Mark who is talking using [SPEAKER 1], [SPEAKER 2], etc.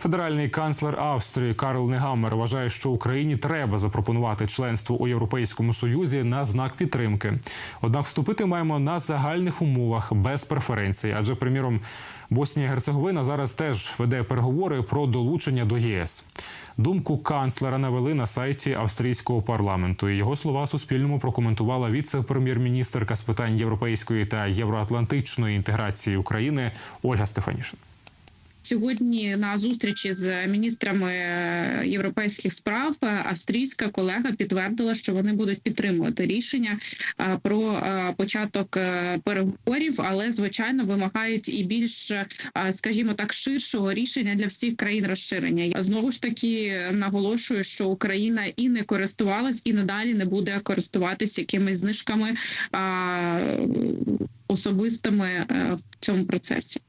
[SPEAKER 1] Федеральний канцлер Австрії Карл Негаммер вважає, що Україні треба запропонувати членство у Європейському Союзі на знак підтримки. Однак вступити маємо на загальних умовах без преференцій. Адже, приміром, Боснія Герцеговина зараз теж веде переговори про долучення до ЄС. Думку канцлера навели на сайті австрійського парламенту. Його слова Суспільному прокоментувала віце-прем'єр-міністерка з питань європейської та євроатлантичної інтеграції України Ольга Стефанішин.
[SPEAKER 2] Сьогодні на зустрічі з міністрами європейських справ австрійська колега підтвердила, що вони будуть підтримувати рішення е, про е, початок е, переговорів, але звичайно вимагають і більш, е, скажімо так, ширшого рішення для всіх країн розширення. Я знову ж таки наголошую, що Україна і не користувалась, і надалі не буде користуватись якимись знижками особистими е, в цьому процесі.